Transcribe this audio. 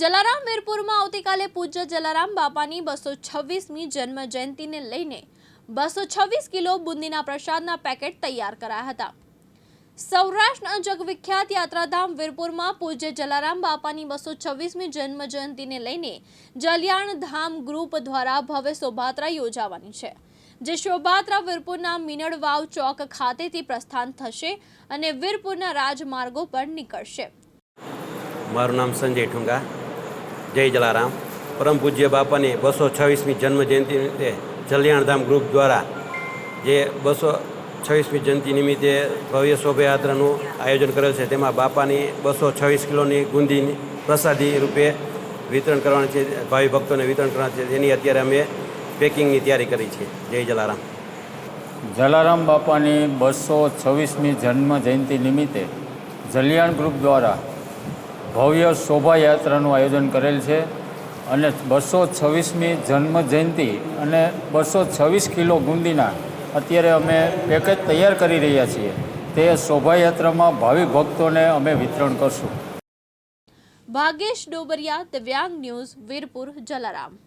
જલારામ વીરપુરમાં આવતીકાલે પૂજ્ય જલારામ બાપાની બસો છવ્વીસમી જન્મ જયંતિને લઈને બસો છવ્વીસ કિલો બુંદીના પ્રસાદના પેકેટ તૈયાર કરાયા હતા. સૌરાષ્ટ્રના જગવિખ્યાત યાત્રાધામ વીરપુરમાં પૂજ્ય જલારામ બાપાની બસો છવ્વીસમી જન્મ જયંતિને લઈને જલિયાણ ધામ ગ્રુપ દ્વારા ભવ્ય શોભાયાત્રા યોજાવાની છે, જે શોભાયાત્રા વીરપુરના મિનળ વાવ ચોક ખાતેથી પ્રસ્થાન થશે અને વીરપુરના રાજમાર્ગો પર નીકળશે. મારું નામ સંજય ઠુંગા. જય જલારામ. પરમ પૂજ્ય બાપાની બસો છવ્વીસમી જન્મજયંતિ નિમિત્તે જલિયાણધામ ગ્રુપ દ્વારા જે બસો છવ્વીસમી જયંતિ નિમિત્તે ભવ્ય શોભાયાત્રાનું આયોજન કરેલ છે, તેમાં બાપાની બસો છવ્વીસ કિલોની ગુંદીની પ્રસાદી રૂપે વિતરણ કરવાનું છે, ભાવિ ભક્તોને વિતરણ કરવાનું છે. તેની અત્યારે અમે પેકિંગની તૈયારી કરી છે. જય જલારામ. જલારામ બાપાની બસો છવ્વીસમી જન્મ જયંતિ નિમિત્તે જલિયાણ ગ્રુપ દ્વારા ભવ્ય શોભાયાત્રાનું આયોજન કરેલ છે અને બસો છવ્વીસમી જન્મ જયંતિ અને બસો છવ્વીસ કિલો ગુંદીના અત્યારે અમે પેકેજ તૈયાર કરી રહ્યા છીએ. તે શોભાયાત્રામાં ભાવિ ભક્તોને અમે વિતરણ કરશું. ભાગેશ ડોબરિયા, દિવ્યાંગ ન્યૂઝ, વીરપુર, જલારામ.